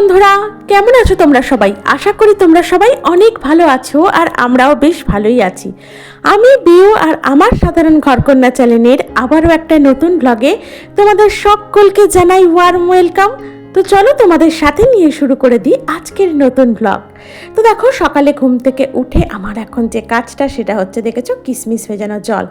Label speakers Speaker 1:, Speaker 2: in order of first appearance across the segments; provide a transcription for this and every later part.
Speaker 1: বন্ধুরা, কেমন আছো তোমরা সবাই? আশা করি তোমরা সবাই অনেক ভালো আছো আর আমরাও বেশ ভালোই আছি। আমি বিউ আর আমার সাধারণ ঘরকন্যা চ্যানেলের আবারও একটা নতুন ব্লগে তোমাদের সকলকে জানাই ওয়ার্ম ওয়েলকাম তো চলো তোমাদের সাথে নিয়ে শুরু করে দিই আজকের নতুন ব্লগ তো দেখো, সকালে ঘুম থেকে উঠে আমার এখন যে কাজটা, সেটা হচ্ছে দেখেছ, কিসমিস ভেজানো জল।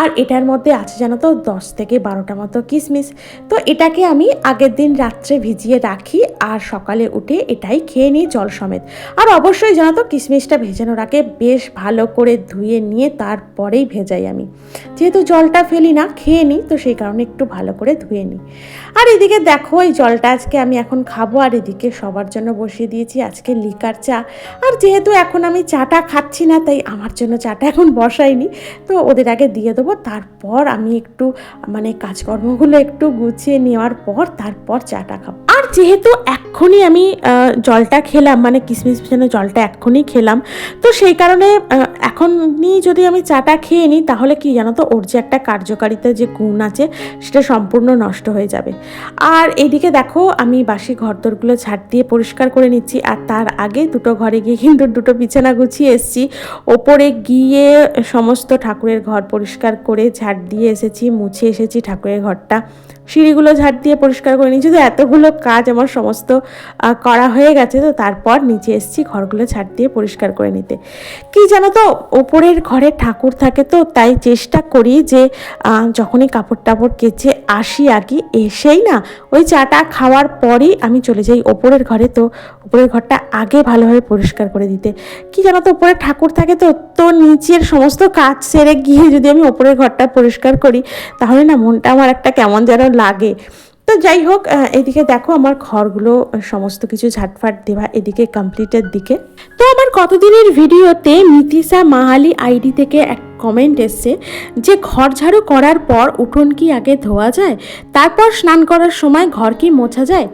Speaker 1: আর এটার মধ্যে আছে জানো তো, দশ থেকে বারোটা মতো কিসমিস। তো এটাকে আমি আগের দিন রাত্রে ভিজিয়ে রাখি আর সকালে উঠে এটাই খেয়ে নিই জল সমেত। আর অবশ্যই জানো তো, কিসমিসটা ভেজানোর আগে বেশ ভালো করে ধুয়ে নিয়ে তারপরেই ভেজাই আমি। যেহেতু জলটা ফেলি না, খেয়ে নিই, তো সেই কারণে একটু ভালো করে ধুয়ে নিই। আর এদিকে দেখো, এই জলটা আজকে আমি এখন খাব আর এদিকে সবার জন্য বসিয়ে দিয়েছি আজকে লিকার চা। আর যেহেতু এখন আমি চাটা খাচ্ছি না, তাই আমার জন্য চাটা এখন বসাইনি। তো ওদের আগে দিয়ে দেবো, তারপর আমি একটু মানে কাজকর্মগুলো একটু গুছিয়ে নেওয়ার পর তারপর চাটা খাব। আর যেহেতু এক্ষুনি আমি জলটা খেলাম মানে কিসমিস যেন জলটা এক্ষুনি খেলাম, তো সেই কারণে এখনই যদি আমি চাটা খেয়ে নিই, তাহলে কি জানো তো, ওর যে একটা কার্যকারিতা যে গুণ আছে, সেটা সম্পূর্ণ নষ্ট হয়ে যাবে। আর এদিকে দেখো, আমি বাসি ঘরদোরগুলো ঝাড় দিয়ে পরিষ্কার করে নিচ্ছি আর তার আগে দুটো ঘরে গিয়ে কিন্তু দুটো বিছানা গুছিয়ে এসেছি। ওপরে গিয়ে সমস্ত ঠাকুরের ঘর পরিষ্কার করে ঝাড় দিয়ে এসেছি, মুছে এসেছি ঠাকুরের ঘরটা। সিঁড়িগুলো ঝাড় দিয়ে পরিষ্কার করে নিয়েছি। তো এতগুলো কাজ আমার সমস্ত করা হয়ে গেছে। তো তারপর নিচে এসেছি ঘরগুলো ঝাড় দিয়ে পরিষ্কার করে নিতে। কি জানো তো, ওপরের ঘরে ঠাকুর থাকে তো, তাই চেষ্টা করি যে যখনই কাপড় টাপড় কেচে আসি আগে, এসেই না, ওই চাটা খাওয়ার পরই আমি চলে যাই ওপরের ঘরে। তো উপরের ঘরটা আগে ভালোভাবে পরিষ্কার করে দিতে। কি জানো তো উপরে ঠাকুর থাকে তো তো নিচের সমস্ত কাজ সেরে গিয়ে যদি আমি ওপরের ঘরটা পরিষ্কার করি, তাহলে না মনটা আমার একটা কেমন যেন লাগে। তো যাই হোক এদিকে দেখো আমার ঘরগুলো সমস্ত কিছু ঝাটফাট দেওয়া এদিকে কমপ্লিটের দিকে। তো আমার কতদিনের ভিডিওতে মিতিসা মাহালি আইডি থেকে এক কমেন্ট এসছে যে, ঘর ঝাড়ু করার পর উঠোন কি আগে ধোয়া যায়? তারপর স্নান করার সময় ঘর কি মোছা যায়?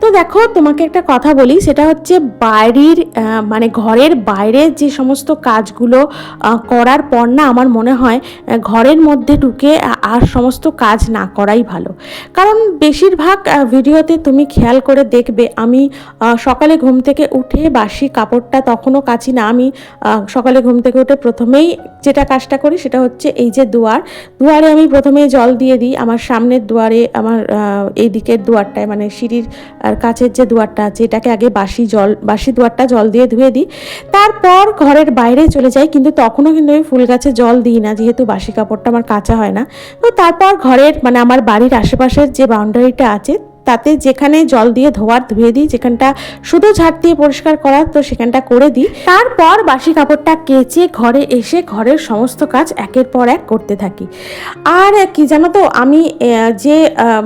Speaker 1: তো দেখো, তোমাকে একটা কথা বলি, সেটা হচ্ছে বাইরের মানে ঘরের বাইরে যে সমস্ত কাজগুলো করার পর না আমার মনে হয় ঘরের মধ্যে ঢুকে আর সমস্ত কাজ না করাই ভালো। কারণ বেশিরভাগ ভিডিওতে তুমি খেয়াল করে দেখবে, আমি সকালে ঘুম থেকে উঠে বাসি কাপড়টা তখনও কাচি না, আমি সকালে ঘুম থেকে উঠে প্রথমেই যেটা কাজটা করি, সেটা হচ্ছে এই যে দুয়ার। দুয়ারে আমি প্রথমেই জল দিয়ে দিই, আমার সামনের দুয়ারে, আমার এই দিকের দুয়ারটায় মানে সিঁড়ির আর কাছের যে দুয়ারটা আছে, এটাকে আগে বাসি জল, বাসি দুয়ারটা জল দিয়ে ধুয়ে দিই। তারপর ঘরের বাইরে চলে যাই, কিন্তু তখনও কিন্তু আমি ফুল গাছে জল দিই না, যেহেতু বাসি কাপড়টা আমার কাঁচা হয় না। তো তারপর ঘরের মানে আমার বাড়ির আশেপাশের যে বাউন্ডারিটা আছে তাতে যেখানে জল দিয়ে ধোয়ার ধুয়ে দিই, যেখানটা শুধু ঝাড় দিয়ে পরিষ্কার করার তো সেখানটা করে দিই। তারপর বাসি কাপড়টা কেচে ঘরে এসে ঘরের সমস্ত কাজ একের পর এক করতে থাকি। আর কি জানো তো, আমি যে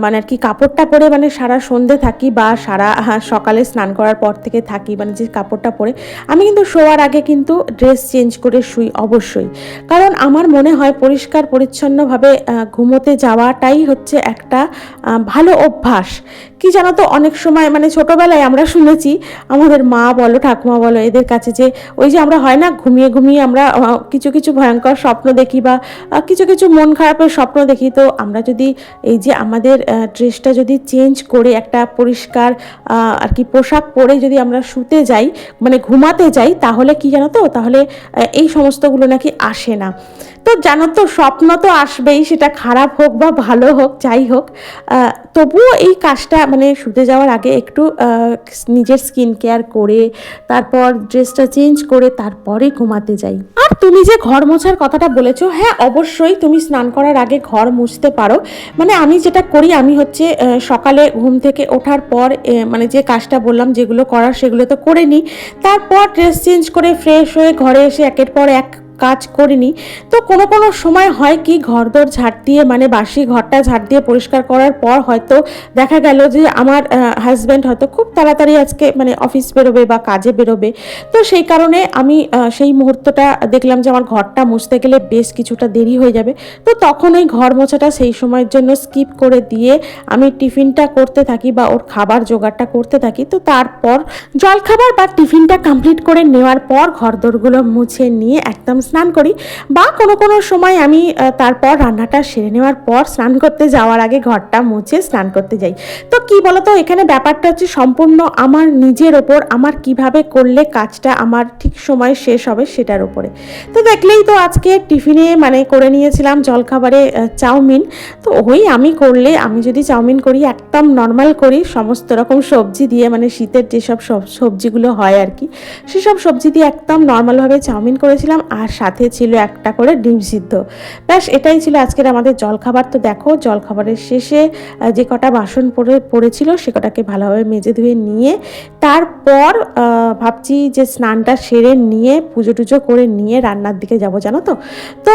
Speaker 1: মানে আর কি কাপড়টা পরে মানে সারা সন্ধে থাকি বা সারা সকালে স্নান করার পর থেকে থাকি মানে যে কাপড়টা পরে, আমি কিন্তু শোয়ার আগে কিন্তু ড্রেস চেঞ্জ করে শুই অবশ্যই। কারণ আমার মনে হয় পরিষ্কার, পরিচ্ছন্নভাবে ঘুমোতে যাওয়াটাই হচ্ছে একটা ভালো অভ্যাস। কি জানো তো অনেক সময় মানে ছোটবেলায় আমরা শুনেছি, আমাদের মা বলো, ঠাকুমা বলো, এদের কাছে যে ওই যে আমরা হয় না, ঘুমিয়ে ঘুমিয়ে আমরা কিছু কিছু ভয়ঙ্কর স্বপ্ন দেখি বা কিছু কিছু মন খারাপের স্বপ্ন দেখি। তো আমরা যদি এই যে আমাদের ড্রেসটা যদি চেঞ্জ করে একটা পরিষ্কার আর কি পোশাক পরে যদি আমরা শুতে যাই মানে ঘুমাতে যাই, তাহলে কি জানো তো তাহলে এই সমস্তগুলো নাকি আসে না। তো জানো তো স্বপ্ন তো আসবেই, সেটা খারাপ হোক বা ভালো হোক, যাই হোক তবুও এই কাজটা মানে শুতে যাওয়ার আগে একটু নিজের স্কিন কেয়ার করে, তারপর ড্রেসটা চেঞ্জ করে, তারপরে ঘুমাতে যাই। আর তুমি যে ঘর মোছার কথাটা বলেছ হ্যাঁ অবশ্যই তুমি স্নান করার আগে ঘর মুছতে পারো। মানে আমি যেটা করি, আমি হচ্ছে সকালে ঘুম থেকে ওঠার পর মানে যে কাজটা বললাম, যেগুলো করার সেগুলো তো করে নিই। তারপর ড্রেস চেঞ্জ করে ফ্রেশ হয়ে ঘরে এসে একের পর এক কাজ করিনি। তো কোনো কোনো সময় হয় কি, ঘরদোর ঝাড় দিয়ে মানে বাসি ঘরটা ঝাড় দিয়ে পরিষ্কার করার পর হয়তো দেখা গেল যে আমার হাজব্যান্ড হয়তো খুব তাড়াতাড়ি আজকে মানে অফিস বেরোবে বা কাজে বেরোবে। তো সেই কারণে আমি সেই মুহূর্তটা দেখলাম যে আমার ঘরটা মুছতে গেলে বেশ কিছুটা দেরি হয়ে যাবে। তো তখন ওই ঘর মোছাটা সেই সময়ের জন্য স্কিপ করে দিয়ে আমি টিফিনটা করতে থাকি বা ওর খাবার জোগাড়টা করতে থাকি। তো তারপর জলখাবার বা টিফিনটা কমপ্লিট করে নেওয়ার পর ঘরদোরগুলো মুছে নিয়ে একদম স্নান করি বা কোনো কোনো সময় আমি তারপর রান্নাটা সেরে নেওয়ার পর স্নান করতে যাওয়ার আগে ঘরটা মুছে স্নান করতে যাই। তো কি বলতো, এখানে ব্যাপারটা হচ্ছে সম্পূর্ণ আমার নিজের ওপর, আমার কীভাবে করলে কাজটা আমার ঠিক সময় শেষ হবে সেটার উপরে তো দেখলেই তো আজকে টিফিনে মানে করে নিয়েছিলাম জলখাবারে চাউমিন। তো ওই আমি করলে, আমি যদি চাউমিন করি, একদম নর্মাল করি, সমস্ত রকম সবজি দিয়ে মানে শীতের যেসব সব- সবজিগুলো হয় আর কি, সেসব সবজি দিয়ে একদম নর্মালভাবে চাউমিন করেছিলাম। আর সাথে ছিল একটা করে ডিম সিদ্ধ। ব্যাস, এটাই ছিল আজকের আমাদের জলখাবার। তো দেখো, জলখাবারের শেষে যে কটা বাসন পড়ে পড়েছিল, সে কটাকে ভালোভাবে মেজে ধুয়ে নিয়ে, তারপর ভাবছি যে স্নানটা সেরে নিয়ে, পুজো টুজো করে নিয়ে রান্নার দিকে যাব, জানো তো? তো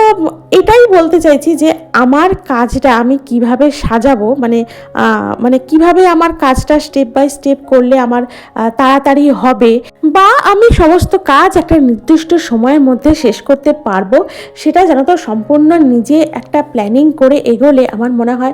Speaker 1: এটাই বলতে চাইছি যে আমার কাজটা আমি কীভাবে সাজাবো মানে মানে কীভাবে আমার কাজটা স্টেপ বাই স্টেপ করলে আমার তাড়াতাড়ি হবে, বা আমি সমস্ত কাজ একটা নির্দিষ্ট সময়ের মধ্যে শেষ করতে পারব, সেটা জানো তো সম্পূর্ণ নিজে একটা প্ল্যানিং করে এগোলে আমার মনে হয়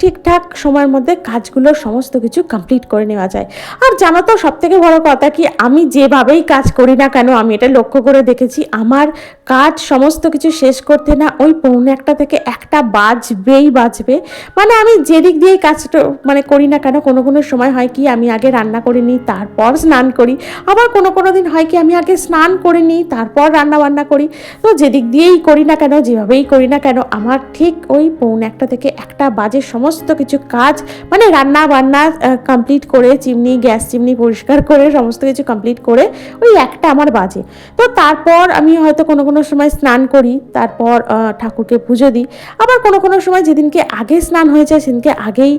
Speaker 1: ঠিকঠাক সময়ের মধ্যে কাজগুলো সমস্ত কিছু কমপ্লিট করে নেওয়া যায়। আর জানো তো সব থেকে বড় কথা কি, আমি যেভাবেই কাজ করি না কেন, আমি এটা লক্ষ্য করে দেখেছি, আমার কাজ সমস্ত কিছু শেষ করতে না ওই পৌনে একটা থেকে একটা বাজবেই বাজবে। মানে আমি যেদিক দিয়েই কাজটা মানে করি না কেন, কোনো কোনো সময় হয় কি, আমি আগে রান্না করে নিই, তারপর স্নান করি। আবার কোনো কোনো দিন হয় কি, আমি আগে স্নান করে নিই, তারপর রান্না বান্না করি। তো যেদিক দিয়েই করি না কেন, যেভাবেই করি না কেন, আমার ঠিক ওই পৌনে একটা থেকে একটা বাজে সমস্ত কিছু কাজ মানে রান্না বান্না কমপ্লিট করে, চিমনি, গ্যাস চিমনি পরিষ্কার করে, সমস্ত কিছু কমপ্লিট করে ওই একটা আমার বাজে। তো তারপর আমি হয়তো কোনো কোনো সময় স্নান করি, তারপর ঠাকুরকে পুজো দিই। আবার কোনো কোনো সময় যেদিনকে আগে স্নান হয়ে যায়, সেদিনকে আগেই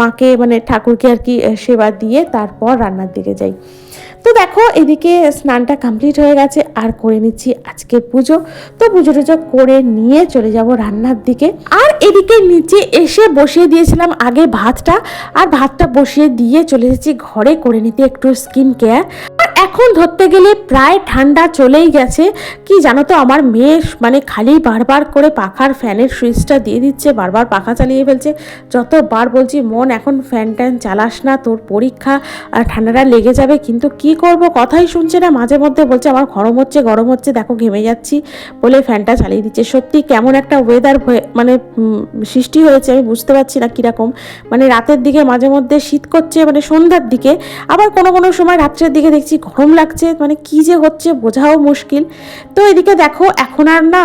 Speaker 1: মাকে মানে ঠাকুরকে আর কি সেবা দিয়ে তারপর রান্নার দিকে যাই। তো দেখো, এদিকে স্নানটা কমপ্লিট হয়ে গেছে, আর করে নিচ্ছি আজকে পুজো। তো পুজো টুজো করে নিয়ে চলে যাব রান্নার দিকে। আর এদিকে নিচে এসে বসিয়ে দিয়েছিলাম আগে ভাতটা। আর ভাতটা বসিয়ে দিয়ে চলে এসেছি ঘরে করে নিতে একটু স্কিন কেয়ার আর এখন ধরতে গেলে প্রায় ঠান্ডা চলেই গেছে। কি জানো তো, আমার মেয়ে মানে খালি বারবার করে পাখার ফ্যানের সুইচটা দিয়ে দিচ্ছে, বারবার পাখা চালিয়ে ফেলছে। যতবার বলছি, মন, এখন ফ্যান ট্যান চালাস না, তোর পরীক্ষা, আর ঠান্ডাটা লেগে যাবে, কিন্তু কি করব? কথাই শুনছে না। মাঝে মধ্যে বলছে, আমার গরম হচ্ছে গরম হচ্ছে, দেখো ঘেমে যাচ্ছি। বলে ফ্যানটা চালিয়ে দিচ্ছে। সত্যি কেমন একটা ওয়েদার মানে সৃষ্টি হয়েছে, আমি বুঝতে পারছি না কীরকম। মানে রাতের দিকে মাঝে মধ্যে শীত করছে মানে সন্ধ্যার দিকে। আবার কোনো কোনো সময় রাত্রের দিকে দেখছি গরম লাগছে মানে কি যে হচ্ছে বোঝাও মুশকিল। তো এদিকে দেখো, এখন আর না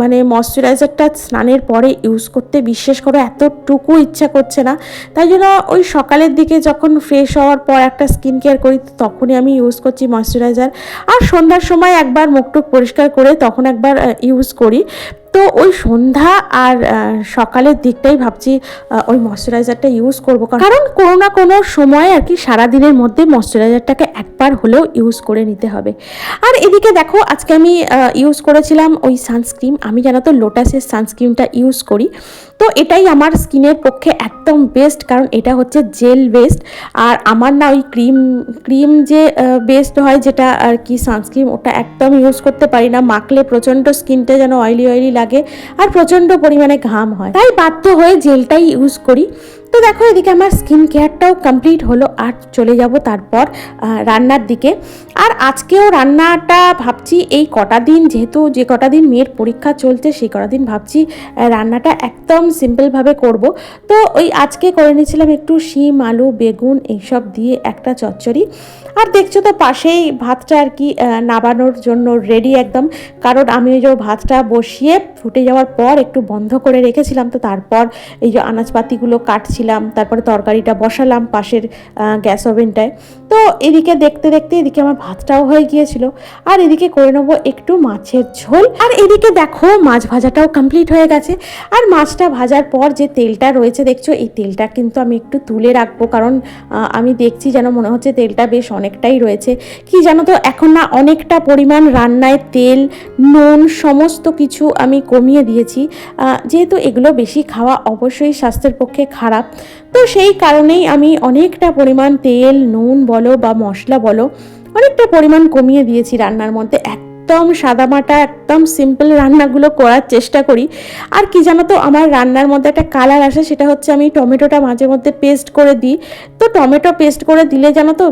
Speaker 1: মানে ময়শ্চারাইজারটা স্নানের পরে ইউজ করতে বিশ্বাস করো এতটুকু ইচ্ছা করছে না। তাই জন্য ওই সকালের দিকে যখন ফ্রেশ হওয়ার পর একটা স্কিন কেয়ার করি, তখনই আমি ইউজ করছি ময়শ্চারাইজার আর সন্ধ্যার সময় একবার মুখটুক পরিষ্কার করে তখন একবার ইউজ করি। তো ওই সন্ধ্যা আর সকালের দিকটাই ভাবছি ওই ময়শ্চারাইজারটা ইউজ করব। কারণ কোনো না কোনো সময় আর কি সারাদিনের মধ্যে ময়শ্চারাইজারটাকে একবার হলেও ইউজ করে নিতে হবে। আর এদিকে দেখো, আজকে আমি ইউজ করেছিলাম ওই সানস্ক্রিন আমি জানো তো লোটাসের সানস্ক্রিনটা ইউজ করি। তো এটাই আমার স্কিনের পক্ষে একদম বেস্ট কারণ এটা হচ্ছে জেল বেস্ট আর আমার না ওই ক্রিম ক্রিম যে বেস্ট হয়, যেটা আর কি সানস্ক্রিন ওটা একদম ইউজ করতে পারি না। মাখলে প্রচণ্ড স্কিনটা যেন অয়েলি অয়েলি লাগে। আর প্রচণ্ড পরিমাণে ঘাম হয়। তাই বাধ্য হয়ে জেলটাই ইউজ করি। তো দেখো, এদিকে আমার স্কিন কেয়ারটাও কমপ্লিট হলো আর চলে যাব তারপর রান্নার দিকে। আর আজকেও রান্নাটা ভাবছি এই কটা দিন, যেহেতু যে কটা দিন মেয়ের পরীক্ষা চলছে, সেই কটা দিন ভাবছি রান্নাটা একদম সিম্পলভাবে করব। তো ওই আজকে করে নিয়েছিলাম একটু শিম, আলু, বেগুন এইসব দিয়ে একটা চচ্চড়ি। আর দেখছ তো পাশেই ভাতটা আর কি নাবানোর জন্য রেডি একদম। কারণ আমি ওই যে ভাতটা বসিয়ে ফুটে যাওয়ার পর একটু বন্ধ করে রেখেছিলাম, তো তারপর এই যে আনাজপাতিগুলো কাটছিলাম তারপরে তরকারিটা বসালাম পাশের গ্যাস ওভেনটায়। তো এদিকে দেখতে দেখতে এদিকে আমার ভাতটাও হয়ে গিয়েছিল। আর এদিকে করে নেব একটু মাছের ঝোল। আর এদিকে দেখো মাছ ভাজাটাও কমপ্লিট হয়ে গেছে। আর মাছটা ভাজার পর যে তেলটা রয়েছে, দেখছ, এই তেলটা কিন্তু আমি একটু তুলে রাখব। কারণ আমি দেখছি যেন মনে হচ্ছে তেলটা বেশ অনেকটাই রয়েছে। কি জানো তো, এখন না অনেকটা পরিমাণ রান্নায় তেল, নুন সমস্ত কিছু আমি কমিয়ে দিয়েছি। যেহেতু এগুলো বেশি খাওয়া অবশ্যই স্বাস্থ্যের পক্ষে খারাপ। তো সেই কারণেই আমি অনেকটা পরিমাণ তেল, নুন বলো বা মশলা বলো, অনেকটা পরিমাণ কমিয়ে দিয়েছি রান্নার মধ্যে। একদম সাদামাটা একদম সিম্পল রান্নাগুলো করার চেষ্টা করি। আর কি জানো তো, আমার রান্নার মধ্যে একটা কালার আসে, সেটা হচ্ছে আমি টমেটোটা মাঝে মধ্যে পেস্ট করে দিই। তো টমেটো পেস্ট করে দিলে জানো তো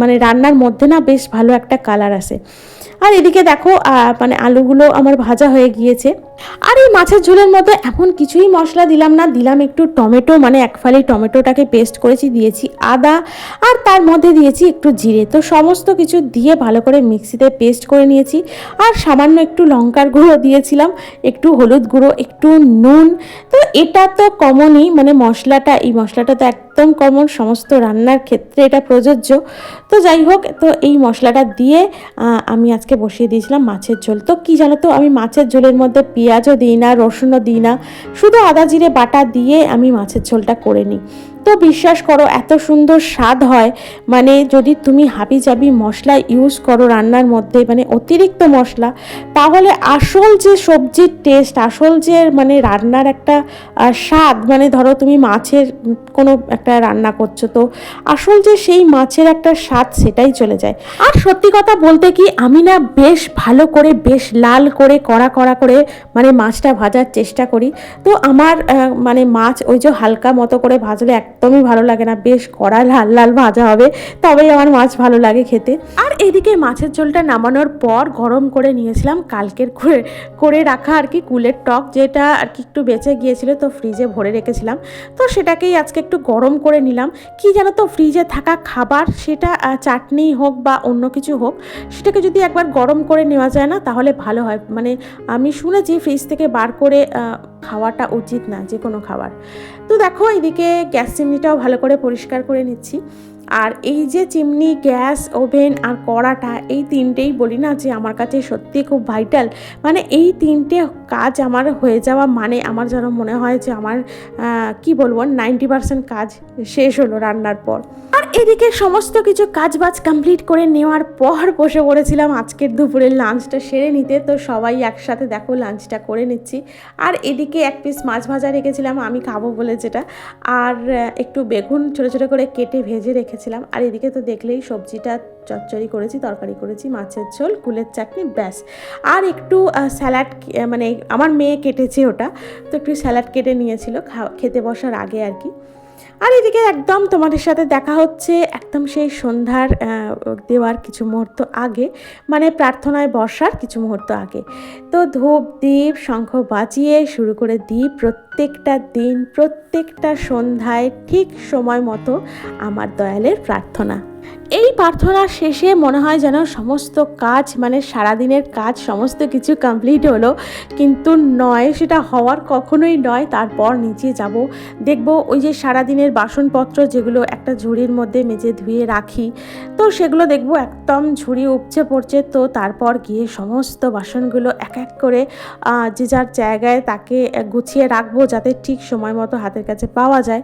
Speaker 1: মানে রান্নার মধ্যে না বেশ ভালো একটা কালার আসে। আর এদিকে দেখো মানে আলুগুলো আমার ভাজা হয়ে গিয়েছে। আর এই মাছের ঝোলের মতো এমন কিছুই মশলা দিলাম না, দিলাম একটু টমেটো মানে এক ফালি টমেটোটাকে পেস্ট করেছি, দিয়েছি আদা আর তার মধ্যে দিয়েছি একটু জিরে। তো সমস্ত কিছু দিয়ে ভালো করে মিক্সিতে পেস্ট করে নিয়েছি আর সামান্য একটু লঙ্কার গুঁড়ো দিয়েছিলাম, একটু হলুদ গুঁড়ো, একটু নুন। তো এটা তো কমনই মানে মশলাটা, এই মশলাটা তো একদম কমন সমস্ত রান্নার ক্ষেত্রে এটা প্রযোজ্য। তো যাই হোক, তো এই মশলাটা দিয়ে আমি আজকে বসিয়ে দিয়েছিলাম মাছের ঝোল। তো কি জানো তো, আমি মাছের ঝোলের মধ্যে পেঁয়াজও দিই না, রসুনও দিই না। শুধু আদা জিরে বাটা দিয়ে আমি মাছের ঝোলটা করে নিই। তো বিশ্বাস করো, এত সুন্দর স্বাদ হয়। মানে যদি তুমি হাবি জাবি মশলা ইউজ করো রান্নার মধ্যে মানে অতিরিক্ত মশলা, তাহলে আসল যে সবজির টেস্ট আসল যে মানে রান্নার একটা স্বাদ মানে ধরো তুমি মাছের কোনো একটা রান্না করছ, তো আসল যে সেই মাছের একটা স্বাদ সেটাই চলে যায়। আর সত্যি কথা বলতে কি, আমি না বেশ ভালো করে, বেশ লাল করে, কড়া কড়া করে মানে মাছটা ভাজার চেষ্টা করি। তো আমার মানে মাছ ওই যে হালকা মতো করে ভাজলে একদমই ভালো লাগে না। বেশ কড়া লাল লাল ভাজা হবে, তবেই আমার মাছ ভালো লাগে খেতে। আর এদিকে মাছের ঝোলটা নামানোর পর গরম করে নিয়েছিলাম কালকের করে করে রাখা আর কি কুলের টক, যেটা আর কি একটু বেঁচে গিয়েছিল তো ফ্রিজে ভরে রেখেছিলাম। তো সেটাকেই আজকে একটু গরম করে নিলাম। কি জানো তো, ফ্রিজে থাকা খাবার সেটা চাটনি হোক বা অন্য কিছু হোক, সেটাকে যদি একবার গরম করে নেওয়া যায় না, তাহলে ভালো হয়। মানে আমি শুনেছি ফ্রিজ থেকে বার করে খাওয়াটা উচিত না যে কোনো খাবার। তো দেখো এদিকে গ্যাস চিমনিটাও ভালো করে পরিষ্কার করে নিচ্ছি। আর এই যে চিমনি, গ্যাস, ওভেন আর কড়াটা, এই তিনটেই বলি না যে আমার কাছে সত্যি খুব ভাইটাল। মানে এই তিনটে কাজ আমার হয়ে যাওয়া মানে আমার যেন মনে হয় যে আমার কি বলব, নাইনটি পার্সেন্ট কাজ শেষ হলো রান্নার পর। আর এদিকে সমস্ত কিছু কাজ বাজ কমপ্লিট করে নেওয়ার পর বসে পড়েছিলাম আজকের দুপুরের লাঞ্চটা সেরে নিতে। তো সবাই একসাথে দেখো লাঞ্চটা করে নিচ্ছি। আর এদিকে এক পিস মাছ ভাজা রেখেছিলাম, আমি খাব বলে যেটা। আর একটু বেগুন ছোটো ছোটো করে কেটে ভেজে রেখেছিলাম আর এদিকে তো দেখলেই সবজিটা চচ্চড়ি করেছি, তরকারি করেছি, মাছের ঝোল, কুলের চাটনি, ব্যাস। আর একটু স্যালাড মানে আমার মেয়ে কেটেছে ওটা, তো একটু স্যালাড কেটে নিয়েছিল খেতে বসার আগে আর কি। আর এদিকে একদম তোমাদের সাথে দেখা হচ্ছে একদম সেই সন্ধ্যার দেওয়ার কিছু মুহূর্ত আগে মানে প্রার্থনায় বসার কিছু মুহূর্ত আগে। তো ধূপ দ্বীপ শঙ্খ বাজিয়ে শুরু করে দিই প্রত্যেকটা দিন, প্রত্যেকটা সন্ধ্যায় ঠিক সময় মতো আমার দয়ালের প্রার্থনা। এই প্রার্থনার শেষে মনে হয় যেন সমস্ত কাজ মানে সারাদিনের কাজ সমস্ত কিছু কমপ্লিট হলো। কিন্তু নয়, সেটা হওয়ার কখনোই নয়। তারপর নিচে যাব। দেখব ওই যে সারাদিনের বাসনপত্র যেগুলো একটা ঝুড়ির মধ্যে মেজে ধুয়ে রাখি, তো সেগুলো দেখব একদম ঝুড়ি উপচে পড়ছে। তো তারপর গিয়ে সমস্ত বাসনগুলো এক এক করে যে যার জায়গায় তাকে গুছিয়ে রাখব যাতে ঠিক সময় মতো হাতের কাছে পাওয়া যায়।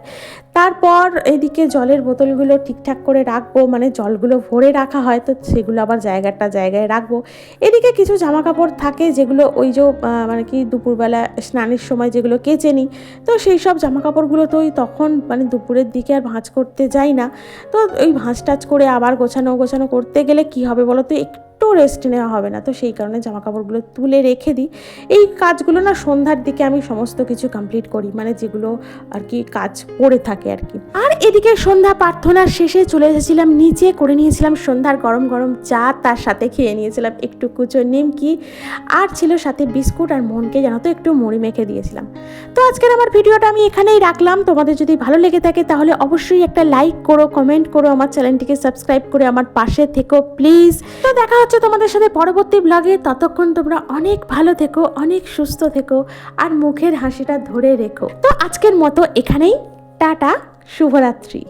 Speaker 1: তারপর এদিকে জলের বোতলগুলো ঠিকঠাক করে রাখব। মানে জলগুলো ভরে রাখা হয়, তো সেগুলো আবার জায়গাটা জায়গায় রাখব। এদিকে কিছু জামা কাপড় থাকে যেগুলো ওই যে মানে কি দুপুরবেলা স্নানের সময় যেগুলো কেচে নিই। তো সেই সব জামা কাপড়গুলো তো ওই তখন মানে দুপুরের দিকে আর ভাঁজ করতে যাই না। তো ওই ভাঁজ টাজ করে আবার গোছানো গোছানো করতে গেলে কি হবে বলো তো একটু রেস্ট নেওয়া হবে না। তো সেই কারণে জামা কাপড়গুলো তুলে রেখে দিই। এই কাজগুলো না সন্ধ্যার দিকে আমি সমস্ত কিছু কমপ্লিট করি মানে যেগুলো আর কি কাজ পড়ে থাকে আর কি। আর এদিকে সন্ধ্যা প্রার্থনার শেষে চলে এসেছিলাম, নিচে করে নিয়েছিলাম সন্ধ্যার গরম গরম চা, তার সাথে খেয়ে নিয়েছিলাম একটু কুচো নিমকি, আর ছিল সাথে বিস্কুট আর মনকে জানো তো একটু মুড়ি মেখে দিয়েছিলাম। তো আজকের আমার ভিডিওটা আমি এখানেই রাখলাম। তোমাদের যদি ভালো লেগে থাকে তাহলে অবশ্যই একটা লাইক করো কমেন্ট করো, আমার চ্যানেলটিকে সাবস্ক্রাইব করে আমার পাশে থেকো প্লিজ তো দেখা হচ্ছে তোমাদের সাথে পরবর্তী ব্লগে ততক্ষণ তোমরা অনেক ভালো থেকো, অনেক সুস্থ থেকো আর মুখের হাসিটা ধরে রেখো। তো আজকের মতো এখানেই। টাটা, শুভরাত্রি।